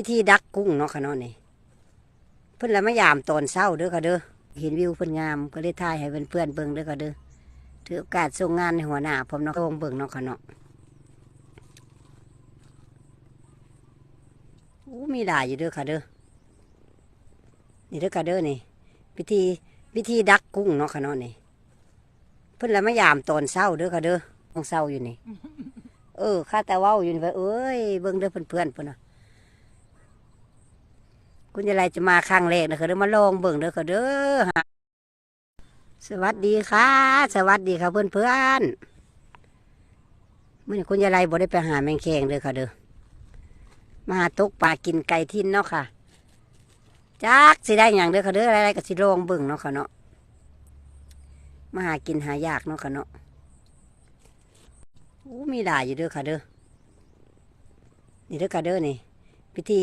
วิธีดักกุ้งเนาะค่ะเนาะนี่เพิ่นละมายามตอนเช้าเด้อค่ะเด้อเห็นวิวเพิ่นงามก็เลยถ่ายให้เพื่อนๆเบิ่งเด้อค่ะเด้อถือโอกาสส่งงานในหัวหน้าพร้อมเนาะก็วงเบิ่งเนาะค่ะเนาะอู้มีหลายอยู่เด้อค่ะเด้อนี่เด้อค่ะเด้อนี่วิธีวิธีดักกุ้งเนาะค่ะเนาะนี่เพิ่นละมายามตอนเช้าเด้อค่ะเด้อต้องเช้าอยู่นี่ เออข้าแต่ว้าอยู่นี่เอ้ยเบิ่งเด้อเพื่อนๆพุ่นน่ะ คุณยายจะมาครั้งแรกนะคะเด้อมาลองเบิ่งเด้อค่ะเด้อสวัสดีค่ะ สวัสดีค่ะเพื่อนเพื่อนๆมื่อนี้คุณยายบ่ได้ไปหาแมงแคงเด้อค่ะเด้อมาหาตกปลากินไก่ทิ้นเนาะค่ะจักสิได้อย่างเด้อค่ะเด้ออะไรๆก็สิลองเบิ่งเนาะค่ะเนาะมาหากินหายากเนาะค่ะเนาะอู้มีหลายอยู่เด้อค่ะเด้อนี่เด้อค่ะเด้อนี่พิธี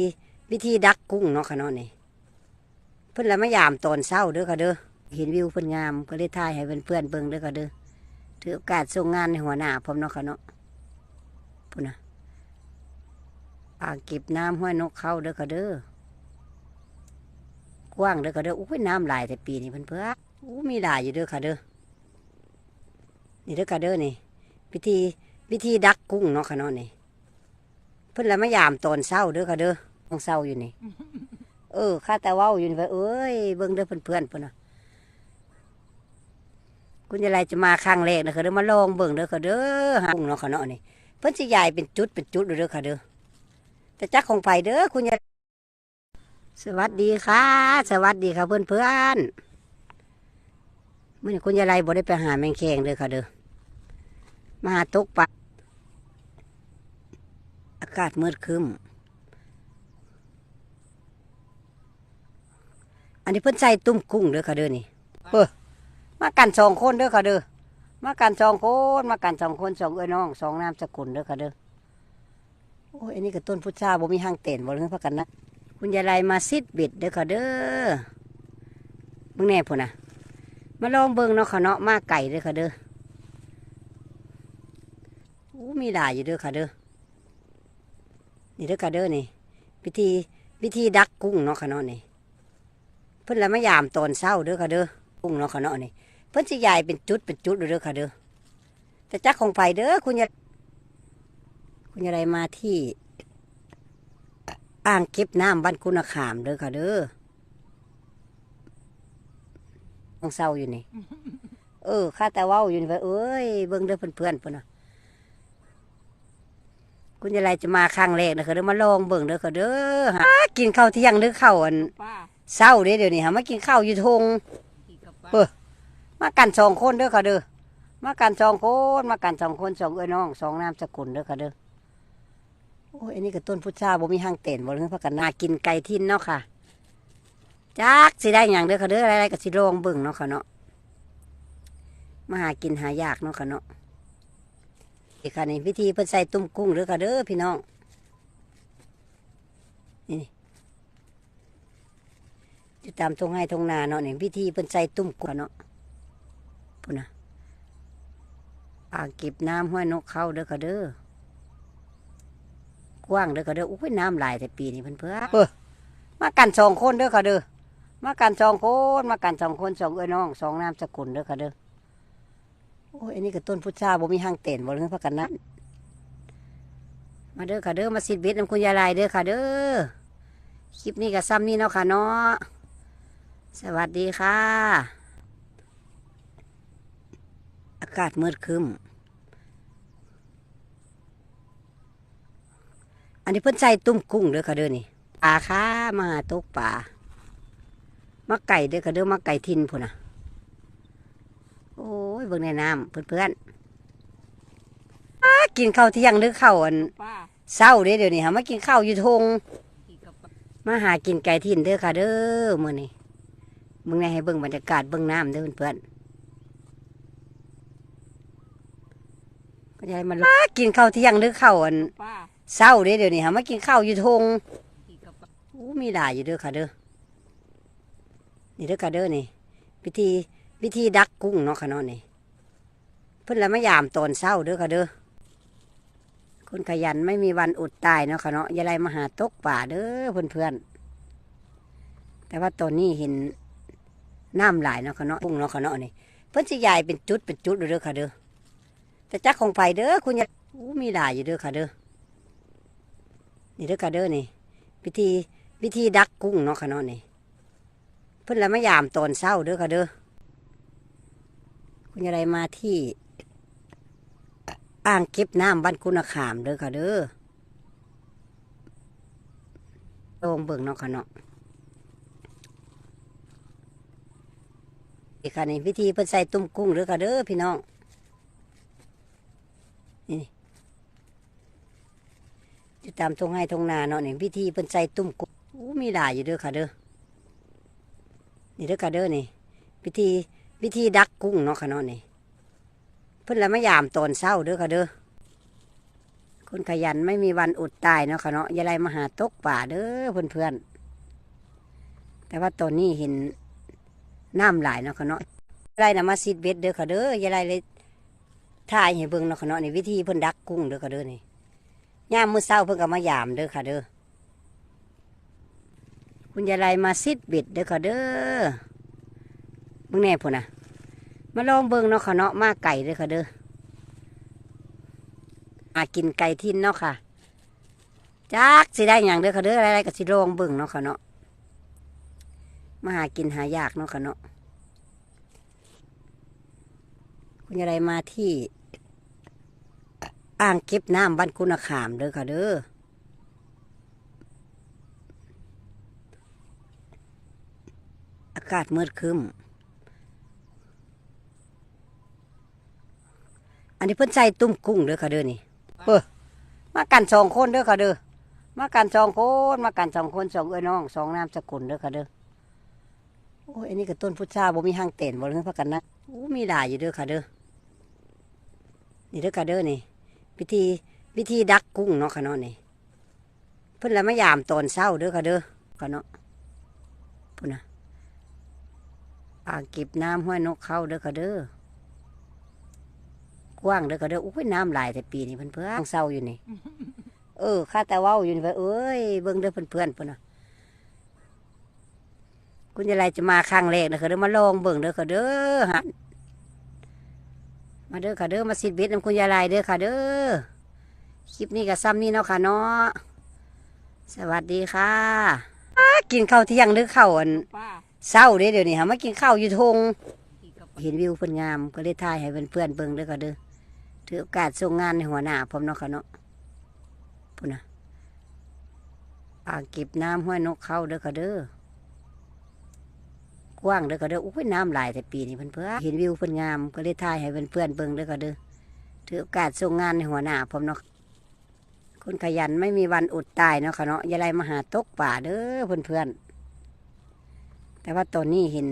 วิธีดักกุ้งเนาะค่ะเนาะนี่เพิ่นละมายามตอนเช้าเด้อค่ะเด้อเห็นวิวเพิ่นงามก็เลยถ่ายให้เพื่อนๆเบิ่งเด้อค่ะเด้อถือโอกาสส่งงานในหัวหน้าพร้อมเนาะค่ะเนาะพุ่นนะอ่างเก็บน้ำห้วยนกเข้าเด้อค่ะเด้อกว้างเด้อค่ะเด้ออุ้ยน้ำหลายแต่ปีนี้เพิ่นเพื่ออู้มีหลายอยู่เด้อค่ะเด้อนี่เด้อค่ะเด้อนี่วิธีวิธีดักกุ้งเนาะค่ะเนาะนี่เพิ่นละมายามตอนเช้าเด้อค่ะเด้อ ต้องเศร้าอยู่นี่ เออข้าแต่เว้าอยู่นี่ว่าเอ้ยเบิ่งเด้อเพื่อนๆพุ่นน่ะคุณยายไรจะมาครั้งแรกนะคะเด้อมาลองเบิ่งเด้อค่ะเด้อหากุ้งเนาะค่ะเนาะนี่ เพิ่นสิใหญ่เป็นจุดเป็นจุดเด้อค่ะเด้อแต่จักของไผเด้อคุณยายสวัสดีค่ะ สวัสดีค่ะเพื่อนเพื่อนๆมื่อนี้คุณยายไรบ่ได้ไปหาแมงแคงเด้อค่ะเด้อมาหาตกปลาอากาศมืดครึ้ม อันนี้เพิ่นใส่ตุ้มกุ้งเด้อค่ะเด้อนี่เออมากันสองคนเด้อค่ะเด้อมากันสองคนมากันสองคนสองเอ้ยน้องสองนามสกุลเด้อค่ะเด้อโอ้ยอันนี้ก็ต้นพุทราบ่มีหางเต่นบ่เรื่องพักกันนะคุณยายไรมาซิดเบ็ดเด้อค่ะเด้อเบิ่งแน่พุ่นน่ะมาลองเบิ่งเนาะค่ะเนาะมาไก่เด้อค่ะเด้อโอ้มีหลายอยู่เด้อค่ะเด้อนี่เด้อค่ะเด้อนี่วิธีวิธีดักกุ้งเนาะค่ะเนาะนี่ เพิ่นละมายามตอนเช้าเด้อค่ะเด้อกุ้งเนาะค่ะเนาะนี่เพิ่นสิใหญ่เป็นจุดเป็นจุดเด้อค่ะเด้อแต่จักของไผเด้อคุณยายคุณยายไรมาที่อ่างเก็บน้ำบ้านคุณขามเด้อค่ะเด้อต้องเศร้าอยู่นี่ เออข้าแต่ว้าอยู่นี่ว่าเอ้ยเบิ่งเด้อเพื่อนๆพุ่อนน่ะคุณยายจะมาครั้งแรกนะคะเด้อมาลองเบิ่งเด้อค่ะเด้อหากินข้าวเที่ยงหรือข้าวอันป้า เศร้าเด้เดี๋ยวนี้ฮะมากินข้าวอยู่ทงขี่กับป้าเออมากันสองคนเด้อค่ะเด้อมากันสองคนมากันสองคนสองเอ้ยน้องสองนามสกุลเด้อค่ะเด้อโอ้ยอันนี้ก็ต้นพุทราบ่มีหางเต่นบ่เรื่องพักกันนากินไก่ทินเนาะค่ะจักสิได้หยังเด้อค่ะเด้ออะไรๆก็สิลองเบิ่งเนาะค่ะเนาะมาหากินหายากเนาะค่ะเนาะนี่ค่ะนี่วิธีเพิ่นใส่ตุ้มกุ้งเด้อค่ะเด้อพี่น้องนี่อยู่ ตามทงให้ทงนาเนาะนี่พิธีเพิ่นใส่ตุ้มกวนเนาะพุ่นนะอ่างเก็บน้ำห้วยนกเขาเด้อค่ะเด้อกว้างเด้อค่ะเด้ออุ้ยน้ำหลายแต่ปีนี้เพิ่นเพื่อเออมากันสองคนเด้อค่ะเด้อมากันสองคนมากันสองคนสองเอ้ยน้องสองนามสกุลเด้อค่ะเด้อโอ้ยอันนี้ก็ต้นพุทราบ่มีหางเต่นบ่เรื่องพักกันนะมาเด้อค่ะเด้อมาสิดเบ็ดนำคุณยายลายเด้อค่ะเด้อคลิปนี้ก็ซ้ำนี่เนาะค่ะเนาะ สวัสดีค่ะ อากาศมืดครึ้มอันนี้เพิ่นใส่ตุ้มกุ้งเด้อค่ะเด้อนี่ปลาค่ะมาหาตกปลามาไก่เด้อค่ะเด้อมาไก่ทินพุ่นน่ะ โอ้ยเบิ่งในน้ำเพื่อนๆอ้ากินข้าวเที่ยงหรือข้าวอันป้าเศร้าเด้อเดี๋ยวนี้ฮะมากินข้าวอยู่ทงขี่กับป้ามาหากินไก่ทินเด้อค่ะเด้อมื้อนี้ มึงไงให้เบิ่งบรรยากาศเบิ่งน้ำเด้อเพื่อนๆก็ยายมันมากินข้าวเที่ยงหรือข้าวอันป้าเศร้าเด้อเดี๋ยวนี้ฮะมากินข้าวอยู่ทงขี่กับป้าอู้มีหลายอยู่เด้อค่ะเด้อนี่เด้อค่ะเด้อนี่วิธีวิธีดักกุ้งเนาะค่ะเนาะนี่ เพิ่นละมายามตอนเช้าเด้อค่ะเด้อคนขยันไม่มีวันอดตายเนาะค่ะเนาะอยาไรมาหาตกป่าเด้อเพื่อนๆแต่ว่าตอนนี้เห็น น้ำหลายเนาะค่ะเนาะพุ่งเนาะค่ะเนาะนี่เพิ่นสิใหญ่เป็นจุดเป็นจุดเด้อค่ะเด้อแต่จักของไผเด้อคุณยายอู้มีหลายอยู่เด้อค่ะเด้อนี่เด้อค่ะเด้อนี่วิธีวิธีดักกุ้งเนาะค่ะเนาะนี่เพิ่นละมายามตอนเช้าเด้อค่ะเด้อคุณยายมาที่อ่างเก็บน้ำบ้านคุณขามเด้อค่ะเด้อลงเบิ่งเนาะค่ะเนาะอีก ค่ะนี่วิธีเพิ่นใส่ตุ้มกุ้งเด้อค่ะเด้อพี่น้อง นี่อยู่ตามตรงให้ตรงนาเนาะนี่วิธีเพิ่นใส่ตุ้มกุ้งอู้มีหลายอยู่เด้อค่ะเด้อ นี่เด้อค่ะเด้อนี่ วิธีวิธีดักกุ้งเนาะค่ะเนาะนี่ เพิ่นละมายามตอนเช้าเด้อค่ะเด้อคนขยันไม่มีวันอดตายเนาะค่ะเนาะยาไรมาหาตกป่าเด้อเพื่อนๆแต่ว่าตอนนี้เห็น น้ำหลายเนาะค่ะเนาะไรนะมาซิดเบ็ดเด้อค่ะเด้อยาไรเลยถ่ายให้เบิ่งเนาะค่ะเนาะนี่วิธีเพิ่นดักกุ้งเด้อค่ะเด้อนี่ยามมื้อเช้าเพิ่นก็มายามเด้อค่ะเด้อคุณยายไรมาซิดเบ็ดเด้อค่ะเด้อมึงแน่พุ่นน่ะมาลองเบิ่งเนาะค่ะเนาะมาไก่เด้อค่ะเด้อมากินไก่ทิ้นเนาะค่ะจักสิได้อย่างเด้อค่ะเด้ออะไรๆก็สิลองเบิ่งเนาะค่ะเนาะ มาหากินหายากเนาะค่ะเนาะคุณยายไรมาที่ อ่างเก็บน้ำบ้านคุณขามเด้อค่ะเด้ออากาศมืดครึ้มอันนี้เพิ่นใส่ตุ้มกุ้งเด้อค่ะเด้อนี่เออมากันสองคนเด้อค่ะเด้อมากันสองคน มากันสองคนสองเอ้ยน้องสองนามสกุลเด้อค่ะเด้อ โอ้ยอันนี้ก็ต้นพุทราบ่มีหางเต่นบ่เรื่องพักกันนะโอ้มีหลายอยู่เด้อค่ะเด้อนี่เด้อค่ะเด้อนี่วิธีวิธีดักกุ้งเนาะค่ะเนาะนี่เพิ่นละมายามตอนเช้าเด้อค่ะเด้อค่ะเนาะพุ่นน่ะอ่างเก็บน้ำห้วยนกเข้าเด้อค่ะเด้อกว้างเด้อก็เด้ออุ้ยน้ำลายแต่ปีนี้เพิ่นเพื่อนเศร้าอยู่นี่ เออข้าแต่เว้าอยู่นี่ว่าเอ้ยเบิ่งเด้อเพิ่อนเพื่อนเพิ่นน่ะ คุณยายไรจะมาครั้งแรกเด้อค่ะเด้อมาลองเบิ่งเด้อค่ะเด้อฮะมาเด้อค่ะเด้อมาสิดเบ็ดนำคุณยายไรเด้อค่ะเด้อคลิปนี้ก็ซ้ำนี่เนาะค่ะเนาะสวัสดีค่ะอ้ากินข้าวเที่ยงหรือข้าวอันป้าเช้าเด้อเดี๋ยวนี้หามากินข้าวอยู่ทงขี่กระเห็นวิวเพิ่นงามก็เลยถ่ายให้เพื่อนๆเบิ่งเด้อค่ะเด้อถือโอกาสส่งงานในหัวหน้าพร้อมเนาะค่ะเนาะพุ่นน่ะอ่างเก็บน้ำห้วยนกเขาเด้อค่ะเด้อ กว้างเด้อค่ะเด้ออุ้ยน้ำหลายแต่ปีนี้เพิ่อนเพื่อเห็นวิวเพิ่อนงามก็เลยถ่ายให้เพื่อนๆเบิ่งเด้อค่ะเด้อถือโอกาสส่งงานในหัวหน้าพร้อมเนาะคนขยันไม่มีวันอดตายเนาะค่ะเนาะอย่าไรมาหาตกป่าเด้อเพื่อนๆแต่ว่าตอนนี้เห็น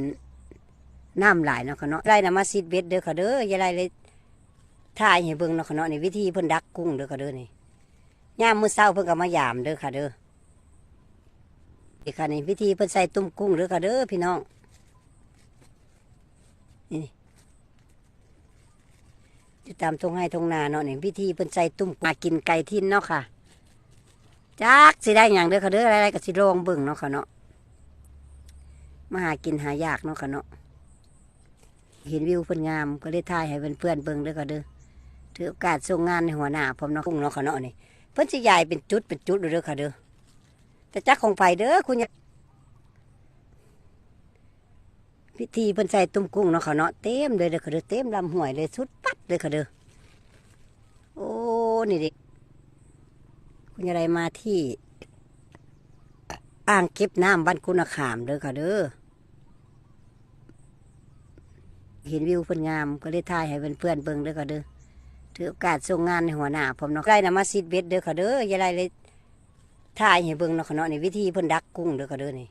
น้ำหลายเนาะค่ะเนาะไรนะมาซิดเบ็ดเด้อค่ะเด้ออย่าไรเลยถ่ายให้เบิ่งเนาะค่ะเนาะในวิธีเพิ่อนดักกุ้งเด้อค่ะเด้อนี่ยามมือเช้าเพิ่นก็มายามเด้อค่ะเด้อนี่ค่ะนี่วิธีเพิ่นใส่ตุ้มกุ้งเด้อค่ะเด้อพี่น้อง นี่อยู่ตามตรงให้ตรงนาเนาะนี่วิธีเพิ่นใส่ตุ้มมากินไก่ทิ้นเนาะค่ะจักสิได้หยังเด้อค่ะเด้ออะไรๆก็สิลองเบิ่งเนาะค่ะเนาะมาหากินหายากเนาะค่ะเนาะเห็นวิวเพิ่นงามก็เลยถ่ายให้เพื่อนๆเบิ่งเด้อค่ะเด้อถือโอกาสส่งงานในหัวหน้าพร้อมเนาะกุ้งเนาะค่ะเนาะนี่เพิ่นสิใหญ่เป็นจุดเป็นจุดเด้อค่ะเด้อแต่จักของไผเด้อคุณยาย พิธีเพิ่นใส่ตุ้มกุ้งเนาะค่ะเนาะเต็มเลยเด้อค่ะเด้อเต็มลำห้วยเลยสุดปัดเลยค่ะเด้อโอ้นี่ด็กคุณยายไรมาที่ อ่างเก็บน้ำบ้านคุณขามเด้อค่ะเด้อเห็นวิวเพิ่นงามก็เลยถ่ายให้เพื่อนๆเบิ่งเด้อค่ะเด้อถือโอกาสส่งงานในหัวหน้าพร้อมเนาะไรนะมาซิดเบ็ดเด้อค่ะเด้อย่าไรเลยถ่ายให้เบิ่งเนาะค่ะเนาะนี่วิธีเพิ่นดักกุ้งเด้อค่ะเด้อนี่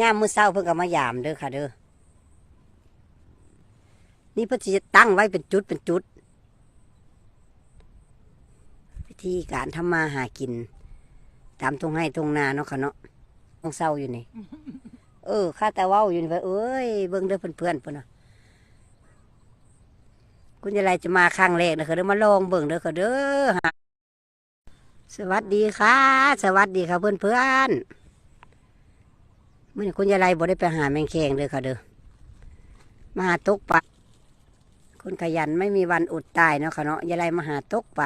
ยามมื้อเช้าเพิ่นก็มายามเด้อค่ะเด้อ นี่เพิ่นสิจะตั้งไว้เป็นจุดเป็นจุด วิธีการทำมาหากิน ตามตรงให้ตรงนาเนาะค่ะเนาะต้องเศร้าอยู่นี่ เออข้าแต่เว้าอยู่นี่ว่าเอ้ยเบิ่งเด้อเพื่อนๆเพิ่นน่ะคุณยายไรจะมาครั้งแรกนะคะเด้อมาลองเบิ่งเด้อค่ะเด้อสวัสดีค่ะ สวัสดีค่ะเพื่อนเพื่อนๆมื่อนี้คุณยายไรบ่ได้ไปหาแมงแคงเลยค่ะเด้อมาหาตกปลา คนขยันไม่มีวันอดตายเนาะค่ะเนาะยายไรมาหาตกปลา